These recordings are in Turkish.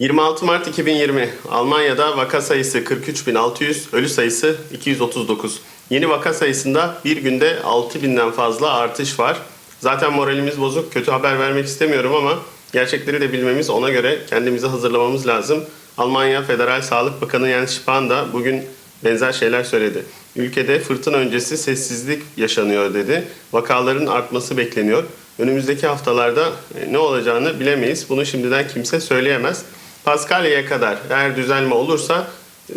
26 Mart 2020 Almanya'da vaka sayısı 43.600, ölü sayısı 239. Yeni vaka sayısında bir günde 6.000'den fazla artış var. Zaten moralimiz bozuk, kötü haber vermek istemiyorum ama gerçekleri de bilmemiz, ona göre kendimizi hazırlamamız lazım. Almanya Federal Sağlık Bakanı Jens Spahn da bugün benzer şeyler söyledi. Ülkede fırtına öncesi sessizlik yaşanıyor dedi. Vakaların artması bekleniyor. Önümüzdeki haftalarda e, ne olacağını bilemeyiz. Bunu şimdiden kimse söyleyemez. Paskalya'ya kadar eğer düzelme olursa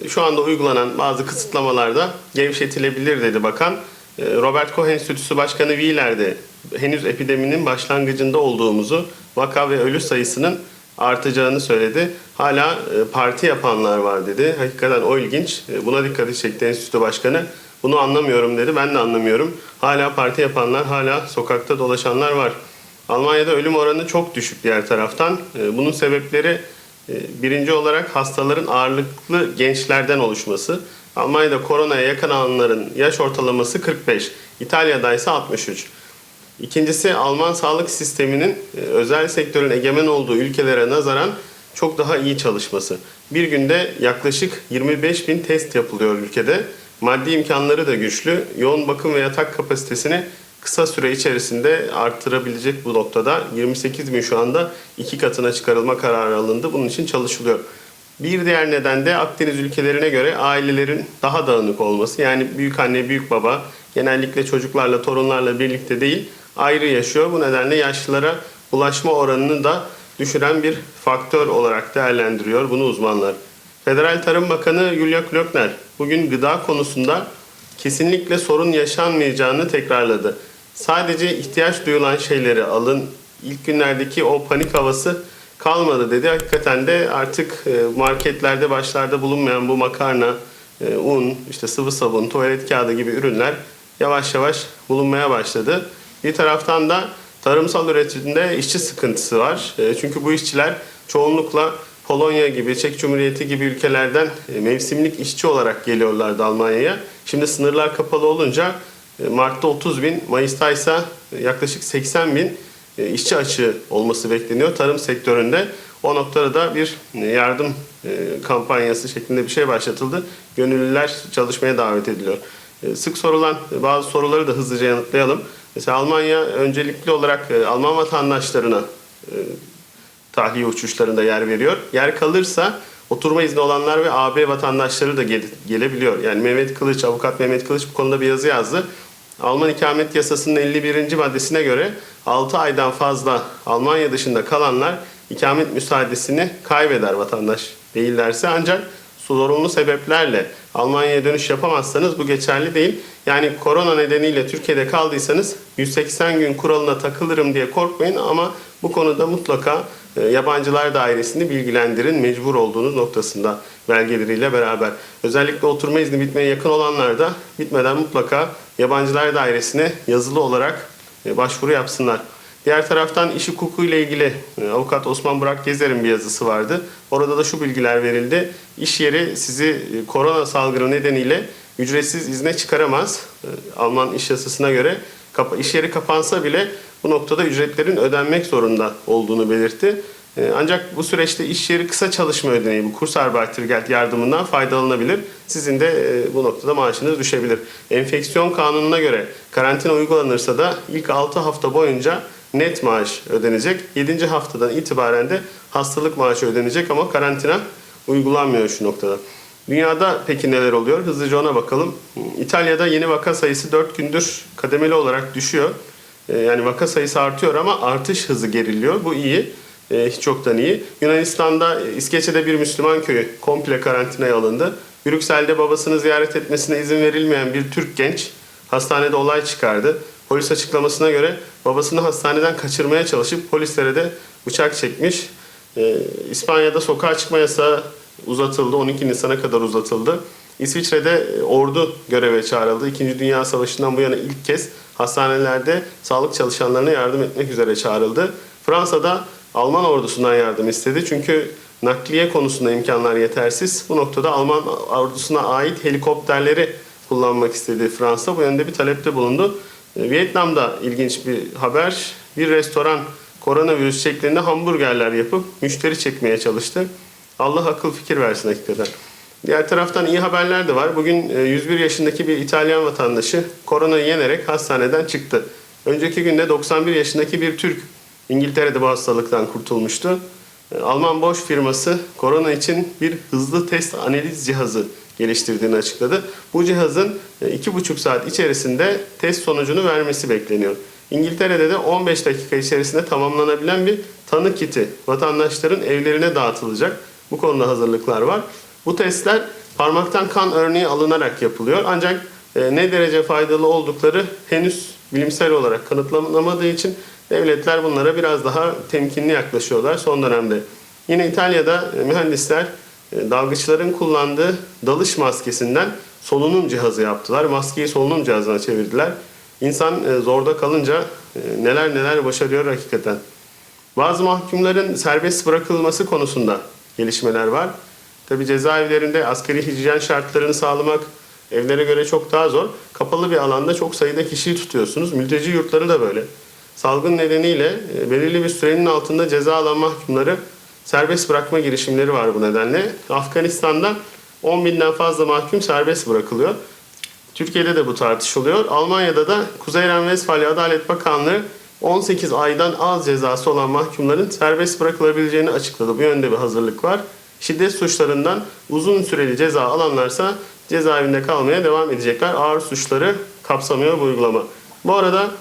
e, şu anda uygulanan bazı kısıtlamalarda gevşetilebilir dedi bakan. E, Robert Koch Enstitüsü Başkanı Wieler de henüz epideminin başlangıcında olduğumuzu, vaka ve ölü sayısının artacağını söyledi. Hala e, parti yapanlar var dedi. Hakikaten o ilginç. Buna dikkat çekti enstitü başkanı. Bunu anlamıyorum dedi. Ben de anlamıyorum. Hala parti yapanlar, hala sokakta dolaşanlar var. Almanya'da ölüm oranı çok düşük diğer taraftan. Bunun sebepleri birinci olarak hastaların ağırlıklı gençlerden oluşması. Almanya'da koronaya yakalananların yaş ortalaması 45. İtalya'da ise 63. İkincisi Alman sağlık sisteminin e, özel sektörün egemen olduğu ülkelere nazaran çok daha iyi çalışması. Bir günde yaklaşık 25 bin test yapılıyor ülkede. Maddi imkanları da güçlü. Yoğun bakım ve yatak kapasitesini kısa süre içerisinde arttırabilecek bu noktada 28 bin şu anda iki katına çıkarılma kararı alındı. Bunun için çalışılıyor. Bir diğer neden de Akdeniz ülkelerine göre ailelerin daha dağınık olması. Yani büyük anne, büyük baba genellikle çocuklarla, torunlarla birlikte değil, ayrı yaşıyor. Bu nedenle yaşlılara ulaşma oranını da düşüren bir faktör olarak değerlendiriyor bunu uzmanlar. Federal Tarım Bakanı Julia Klöckner bugün gıda konusunda kesinlikle sorun yaşanmayacağını tekrarladı. Sadece ihtiyaç duyulan şeyleri alın. İlk günlerdeki o panik havası kalmadı dedi. Hakikaten de artık e, marketlerde başlarda bulunmayan bu makarna, e, un, işte sıvı sabun, tuvalet kağıdı gibi ürünler yavaş yavaş bulunmaya başladı. Bir taraftan da tarımsal üretimde işçi sıkıntısı var. E, Çünkü bu işçiler çoğunlukla Polonya gibi, Çek Cumhuriyeti gibi ülkelerden mevsimlik işçi olarak geliyorlardı Almanya'ya. Şimdi sınırlar kapalı olunca Mart'ta 30 bin, Mayıs'ta ise yaklaşık 80 bin e, işçi açığı olması bekleniyor tarım sektöründe. O noktada da bir yardım e, kampanyası şeklinde bir şey başlatıldı. Gönüllüler çalışmaya davet ediliyor. E, Sık sorulan bazı soruları da hızlıca yanıtlayalım. Mesela Almanya öncelikli olarak e, Alman vatandaşlarına e, tahliye uçuşlarında yer veriyor. Yer kalırsa oturma izni olanlar ve AB vatandaşları da gel- gelebiliyor. Yani Mehmet Kılıç, avukat Mehmet Kılıç bu konuda bir yazı yazdı. Alman ikamet yasasının 51. maddesine göre 6 aydan fazla Almanya dışında kalanlar ikamet müsaadesini kaybeder vatandaş değillerse ancak zorunlu sebeplerle Almanya'ya dönüş yapamazsanız bu geçerli değil. Yani korona nedeniyle Türkiye'de kaldıysanız 180 gün kuralına takılırım diye korkmayın ama bu konuda mutlaka e, yabancılar dairesini bilgilendirin mecbur olduğunuz noktasında belgeleriyle beraber. Özellikle oturma izni bitmeye yakın olanlar da bitmeden mutlaka yabancılar dairesine yazılı olarak e, başvuru yapsınlar. Diğer taraftan iş hukuku ile ilgili e, avukat Osman Burak Gezer'in bir yazısı vardı. Orada da şu bilgiler verildi. İş yeri sizi korona salgını nedeniyle ücretsiz izne çıkaramaz. Alman iş yasasına göre iş yeri kapansa bile bu noktada ücretlerin ödenmek zorunda olduğunu belirtti. E, Ancak bu süreçte iş yeri kısa çalışma ödeneği, bu kurs Arbeitergeld yardımından faydalanabilir. Sizin de e, bu noktada maaşınız düşebilir. Enfeksiyon kanununa göre karantina uygulanırsa da ilk 6 hafta boyunca net maaş ödenecek. 7. haftadan itibaren de hastalık maaşı ödenecek ama karantina uygulanmıyor şu noktada. Dünyada peki neler oluyor? Hızlıca ona bakalım. İtalya'da yeni vaka sayısı 4 gündür kademeli olarak düşüyor. Ee, Yani vaka sayısı artıyor ama artış hızı geriliyor. Bu iyi. Ee, Hiç çoktan iyi. Yunanistan'da e, İskeçe'de bir Müslüman köyü komple karantinaya alındı. Brüksel'de babasını ziyaret etmesine izin verilmeyen bir Türk genç hastanede olay çıkardı. Polis açıklamasına göre babasını hastaneden kaçırmaya çalışıp polislere de bıçak çekmiş. Ee, İspanya'da sokağa çıkma yasağı uzatıldı. 12 Nisan'a kadar uzatıldı. İsviçre'de e, ordu göreve çağrıldı. İkinci Dünya Savaşı'ndan bu yana ilk kez hastanelerde sağlık çalışanlarına yardım etmek üzere çağrıldı. Fransa'da Alman ordusundan yardım istedi. Çünkü nakliye konusunda imkanlar yetersiz. Bu noktada Alman ordusuna ait helikopterleri kullanmak istedi Fransa. Bu yönde bir talepte bulundu. E, Vietnam'da ilginç bir haber. Bir restoran koronavirüs şeklinde hamburgerler yapıp müşteri çekmeye çalıştı. Allah akıl fikir versin hakikaten. Diğer taraftan iyi haberler de var. Bugün e, 101 yaşındaki bir İtalyan vatandaşı koronayı yenerek hastaneden çıktı. Önceki günde 91 yaşındaki bir Türk İngiltere'de bu hastalıktan kurtulmuştu. E, Alman Bosch firması korona için bir hızlı test analiz cihazı geliştirdiğini açıkladı. Bu cihazın e, iki buçuk saat içerisinde test sonucunu vermesi bekleniyor. İngiltere'de de 15 dakika içerisinde tamamlanabilen bir tanı kiti vatandaşların evlerine dağıtılacak. Bu konuda hazırlıklar var. Bu testler parmaktan kan örneği alınarak yapılıyor. Ancak e, ne derece faydalı oldukları henüz bilimsel olarak kanıtlanamadığı için devletler bunlara biraz daha temkinli yaklaşıyorlar son dönemde. Yine İtalya'da e, mühendisler e, dalgıçların kullandığı dalış maskesinden solunum cihazı yaptılar. Maskeyi solunum cihazına çevirdiler. İnsan zorda kalınca neler neler başarıyor hakikaten. Bazı mahkumların serbest bırakılması konusunda gelişmeler var. Tabi cezaevlerinde asgari hijyen şartlarını sağlamak evlere göre çok daha zor. Kapalı bir alanda çok sayıda kişiyi tutuyorsunuz. Mülteci yurtları da böyle. Salgın nedeniyle e, belirli bir sürenin altında ceza alan mahkumları serbest bırakma girişimleri var bu nedenle. Afganistan'da 10 binden fazla mahkum serbest bırakılıyor. Türkiye'de de bu tartışılıyor. Almanya'da da Kuzey Ren-Vesfalya Adalet Bakanlığı 18 aydan az cezası olan mahkumların serbest bırakılabileceğini açıkladı. Bu yönde bir hazırlık var. Şiddet suçlarından uzun süreli ceza alanlarsa cezaevinde kalmaya devam edecekler. Ağır suçları kapsamıyor bu uygulama. Bu arada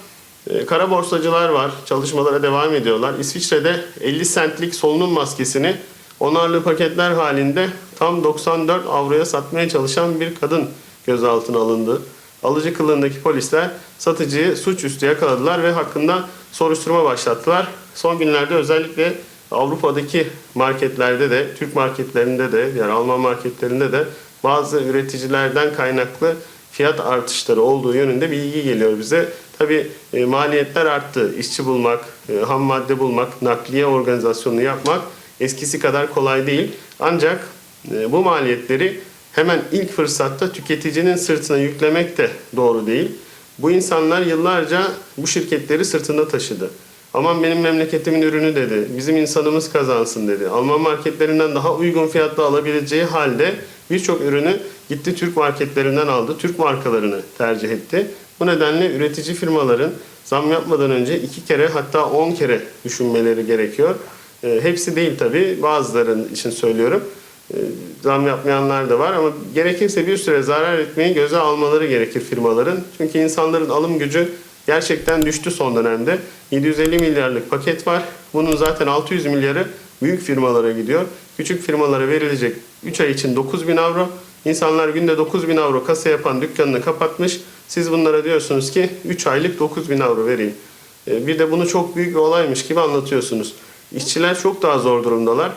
e, kara borsacılar var. Çalışmalara devam ediyorlar. İsviçre'de 50 centlik solunum maskesini onarlı paketler halinde tam 94 avroya satmaya çalışan bir kadın gözaltına alındı. Alıcı kılığındaki polisler satıcıyı suçüstü yakaladılar ve hakkında soruşturma başlattılar. Son günlerde özellikle Avrupa'daki marketlerde de, Türk marketlerinde de, yani Alman marketlerinde de bazı üreticilerden kaynaklı fiyat artışları olduğu yönünde bilgi geliyor bize. Tabi maliyetler arttı. İşçi bulmak, e, ham madde bulmak, nakliye organizasyonunu yapmak eskisi kadar kolay değil. Ancak e, bu maliyetleri hemen ilk fırsatta tüketicinin sırtına yüklemek de doğru değil. Bu insanlar yıllarca bu şirketleri sırtında taşıdı. Aman benim memleketimin ürünü dedi. Bizim insanımız kazansın dedi. Alman marketlerinden daha uygun fiyatla alabileceği halde birçok ürünü gitti Türk marketlerinden aldı. Türk markalarını tercih etti. Bu nedenle üretici firmaların zam yapmadan önce iki kere hatta on kere düşünmeleri gerekiyor. E, hepsi değil tabii. Bazıların için söylüyorum. E, zam yapmayanlar da var ama gerekirse bir süre zarar etmeyi göze almaları gerekir firmaların. Çünkü insanların alım gücü gerçekten düştü son dönemde. 750 milyarlık paket var. Bunun zaten 600 milyarı büyük firmalara gidiyor. Küçük firmalara verilecek 3 ay için 9 bin avro. İnsanlar günde 9 bin avro kasa yapan dükkanını kapatmış. Siz bunlara diyorsunuz ki 3 aylık 9 bin avro vereyim. E, Bir de bunu çok büyük bir olaymış gibi anlatıyorsunuz. İşçiler çok daha zor durumdalar.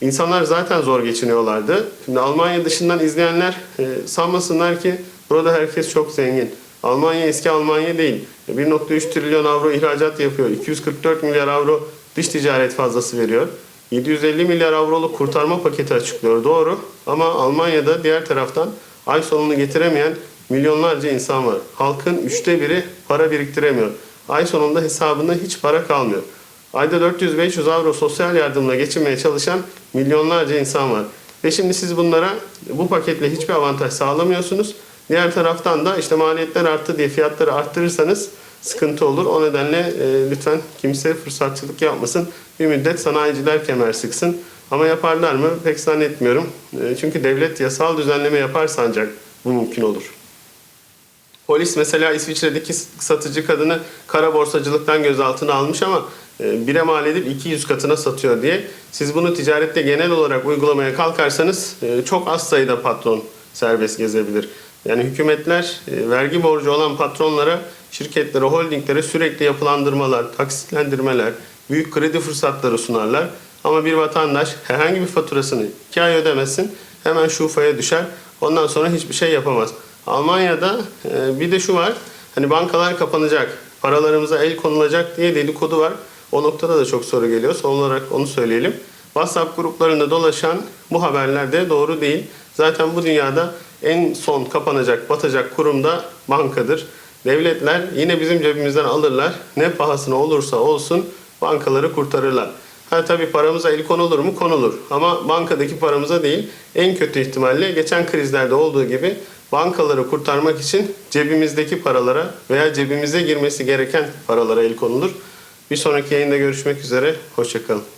İnsanlar zaten zor geçiniyorlardı. Şimdi Almanya dışından izleyenler e, sanmasınlar ki burada herkes çok zengin. Almanya eski Almanya değil. 1.3 trilyon avro ihracat yapıyor. 244 milyar avro dış ticaret fazlası veriyor. 750 milyar avroluk kurtarma paketi açıklıyor doğru. Ama Almanya'da diğer taraftan ay sonunu getiremeyen milyonlarca insan var. Halkın üçte biri para biriktiremiyor. Ay sonunda hesabında hiç para kalmıyor. Ayda 400-500 avro sosyal yardımla geçinmeye çalışan milyonlarca insan var. Ve şimdi siz bunlara bu paketle hiçbir avantaj sağlamıyorsunuz. Diğer taraftan da işte maliyetler arttı diye fiyatları arttırırsanız sıkıntı olur. O nedenle e, lütfen kimse fırsatçılık yapmasın. Bir müddet sanayiciler kemer sıksın. Ama yaparlar mı? Pek zannetmiyorum. E, çünkü devlet yasal düzenleme yaparsa ancak bu mümkün olur. Polis mesela İsviçre'deki satıcı kadını kara borsacılıktan gözaltına almış ama e, bire mal edip 200 katına satıyor diye. Siz bunu ticarette genel olarak uygulamaya kalkarsanız e, çok az sayıda patron serbest gezebilir. Yani hükümetler e, vergi borcu olan patronlara, şirketlere, holdinglere sürekli yapılandırmalar, taksitlendirmeler, büyük kredi fırsatları sunarlar. Ama bir vatandaş herhangi bir faturasını 2 ay ödemesin hemen şufaya düşer. Ondan sonra hiçbir şey yapamaz. Almanya'da e, bir de şu var. Hani bankalar kapanacak, paralarımıza el konulacak diye dedikodu var. O noktada da çok soru geliyor. Son olarak onu söyleyelim. WhatsApp gruplarında dolaşan bu haberler de doğru değil. Zaten bu dünyada en son kapanacak, batacak kurum da bankadır. Devletler yine bizim cebimizden alırlar. Ne pahasına olursa olsun bankaları kurtarırlar. Ha tabii paramıza el konulur mu? Konulur. Ama bankadaki paramıza değil. En kötü ihtimalle geçen krizlerde olduğu gibi bankaları kurtarmak için cebimizdeki paralara veya cebimize girmesi gereken paralara el konulur. Bir sonraki yayında görüşmek üzere. Hoşçakalın.